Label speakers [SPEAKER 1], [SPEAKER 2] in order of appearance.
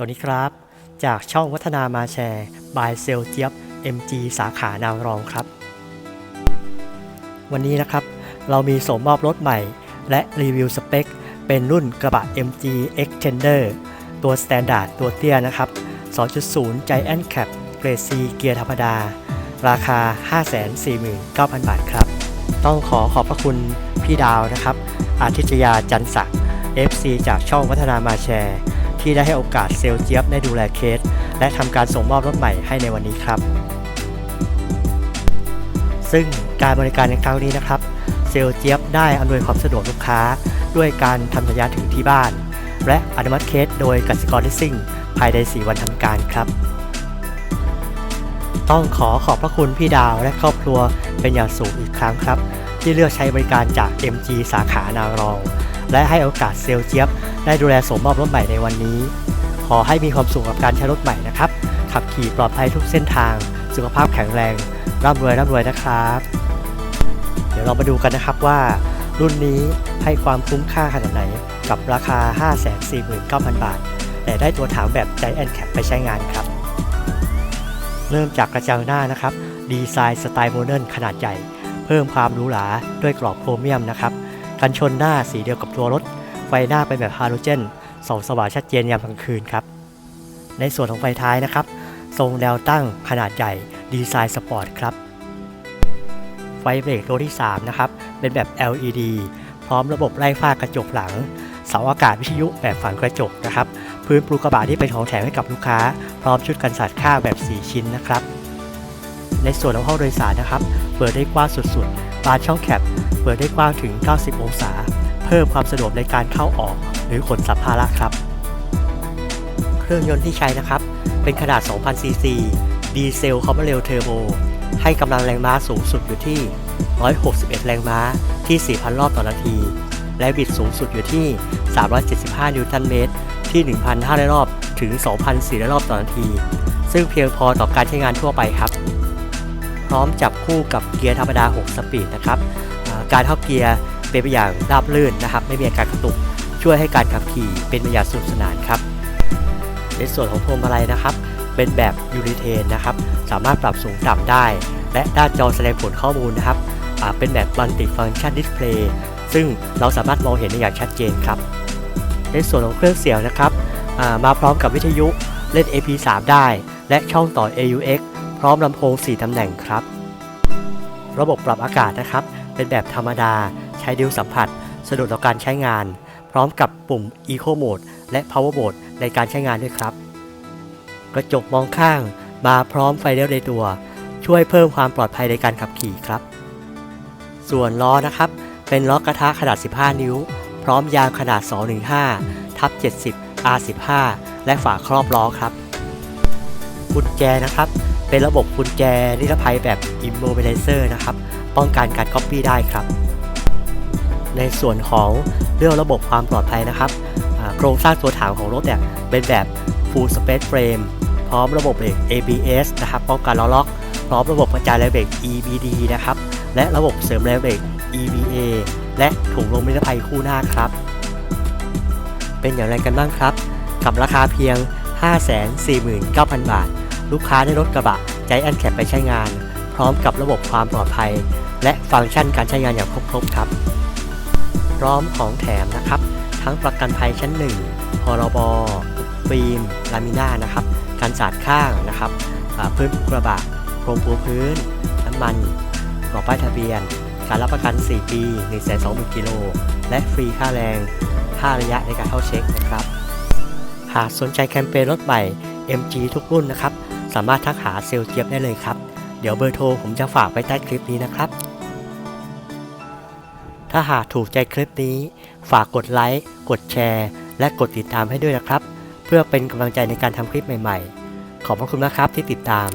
[SPEAKER 1] สวัสดีครับ จากช่องวัฒนามาแชร์ บายเซลเจี๊ยบ MG สาขานางรองครับ วันนี้นะครับ เรามีส่งมอบรถใหม่ และรีวิวสเปค เป็นรุ่นกระบะ MG Extender ตัว Standard ตัวเตี้ยนะครับ 2.0 Giant Cab เกรด C เกียร์ธรรมดา ราคา 549,000 บาทครับ ต้องขอขอบพระคุณพี่ดาวนะครับ อาทิตยาจันศักดิ์ FC จากช่องวัฒนามาแชร์ ที่ได้ให้โอกาสเซลล์เจี๊ยบได้ดูแลเคส และทำการส่งมอบรถใหม่ให้ในวันนี้ครับ ซึ่งการบริการในครั้งนี้นะครับ เซลล์เจี๊ยบได้อำนวยความสะดวกลูกค้า ด้วยการทำสัญญาถึงที่บ้าน และอนุมัติเคสโดยกสิกรลิสซิ่งภายใน 4 วันทำการครับ ต้องขอขอบพระคุณพี่ดาวและครอบครัวเป็นอย่างสูงอีกครั้งครับ ที่เลือกใช้บริการจาก MG สาขานารอง และให้โอกาสเซลเจี๊ยบ ได้ดูแลส่งมอบรถใหม่ในวันนี้ ขอให้มีความสุขกับการใช้รถใหม่นะครับ ขับขี่ปลอดภัยทุกเส้นทาง สุขภาพแข็งแรง ร่ำรวยร่ำรวยนะครับ เดี๋ยวเรามาดูกันนะครับว่า รุ่นนี้ให้ความคุ้มค่าขนาดไหน กับราคา 549,000 บาท แต่ได้ตัวถังแบบใจแอนแคปไปใช้งานครับ เริ่มจากกระจังหน้านะครับ ดีไซน์สไตล์โมเดิร์นขนาดใหญ่ เพิ่มความหรูหราด้วยกรอบโครเมียมนะครับ กันชนหน้าสีเดียวกับตัวรถ ไฟหน้าเป็นแบบฮาโลเจนส่องสว่างชัดเจนยามกลางคืนครับ ในส่วนของไฟท้ายนะครับ ทรงแนวตั้งขนาดใหญ่ดีไซน์สปอร์ตครับ ไฟเบรกตัวที่ 3 นะครับ เป็นแบบ LED พร้อมระบบไล่ฟ้ากระจกหลัง เสาอากาศวิทยุแบบฝังกระจกนะครับ พื้นปลูกระบะที่เป็นของแถมให้กับลูกค้า พร้อมชุดกันสาดข้าวแบบ 4 ชิ้นนะครับ ในส่วนของห้องโดยสารนะครับ เปิดได้กว้างสุดๆ บานช่องแคปเปิดได้กว้างถึง 90 องศา เพิ่มความสะดวกในการเข้าออก หรือขนสัมภาระครับ เครื่องยนต์ที่ใช้นะครับ เป็นขนาด 2,000 ซีซี ดีเซลคอมเบเรลเทอร์โบ ให้กำลังแรงม้าสูงสุดอยู่ที่ 161 แรงม้าที่ 4,000 รอบต่อนาที และบิดสูงสุดอยู่ที่ 375 นิวตันเมตร ที่ 1,500 รอบถึง 2,400 รอบต่อนาที ซึ่งเพียงพอต่อการใช้งานทั่วไปครับ พร้อมจับคู่กับเกียร์ธรรมดา 6 สปีดนะครับการเข้าเกียร์เป็นไปอย่างราบรื่นนะครับ ไม่มีอาการกระตุก ช่วยให้การขับขี่เป็นไปอย่างสนุกสนานครับ ในส่วนของพวงมาลัยนะครับ เป็นแบบยูริเทนนะครับ สามารถปรับสูงต่ำได้ และด้านจอแสดงผลข้อมูลนะครับ เป็นแบบมัลติฟัง c t ชันดิสเพลย์ซึ่งเราสามารถมองเห็นได้อย่างชัดเจนครับ ในส่วนของเครื่องเสียงนะครับ มาพร้อมกับวิทยุเล่น AP3 ได้ และช่องต่อ AUX พร้อมลำโพง 4 ตำแหน่งครับ ระบบปรับอากาศนะครับ เป็นแบบธรรมดา ใช้นิ้วสัมผัส สะดวกต่อการใช้งาน พร้อมกับปุ่ม Eco Mode และ Power Mode ในการใช้งานด้วยครับ กระจกมองข้างมาพร้อมไฟเลี้ยวในตัว ช่วยเพิ่มความปลอดภัยในการขับขี่ครับ ส่วนล้อนะครับ เป็นล้อกระทะขนาด 15 นิ้ว พร้อมยางขนาด 215ทับ70 R15 และฝาครอบล้อครับกุญแจนะครับ เป็นระบบกุญแจนิรภัยแบบ Immobilizer นะครับ ป้องกันการ Copy ได้ครับ ในส่วนของเรื่องระบบความปลอดภัยนะครับ โครงสร้างตัวถังของรถเนี่ยเป็นแบบ Full Space Frame พร้อมระบบเบรก ABS นะครับ ป้องกันล้อล็อก พร้อมระบบกระจายแรงเบรก EBD นะครับ และระบบเสริมแรงเบรก EBA และถุงลมนิรภัยคู่หน้าครับ เป็นอย่างไรกันบ้างครับ กับราคาเพียง 549,000 บาท ลูกค้าได้รถกระบะใจแอนแคปไปใช้งาน พร้อมกับระบบความปลอดภัย และฟังก์ชันการใช้งานอย่างครบๆครับ พร้อมของแถมนะครับ ทั้งประกันภัยชั้น 1 พรบฟิล์มลามิน่านะครับการสาดข้างนะครับพื้นกระบะโครงปูพื้น น้ำมันกรอบป้ายทะเบียน การรับประกัน 4 ปี 120,000กิโล และฟรีค่าแรง5ระยะในการเข้าเช็คนะครับ หากสนใจแคมเปญรถใหม่ MG ทุกรุ่นนะครับามารถทักหาเซลล์เจี๊ยบได้เลยครับ เดี๋ยวเบอร์โทรผมจะฝากไว้ใต้คลิปนี้นะครับ ถ้าหากถูกใจคลิปนี้ ฝากกดไลค์กดแชร์ และกดติดตามให้ด้วยนะครับ เพื่อเป็นกำลังใจในการทำคลิปใหม่ ๆ ขอบพระคุณนะครับที่ติดตาม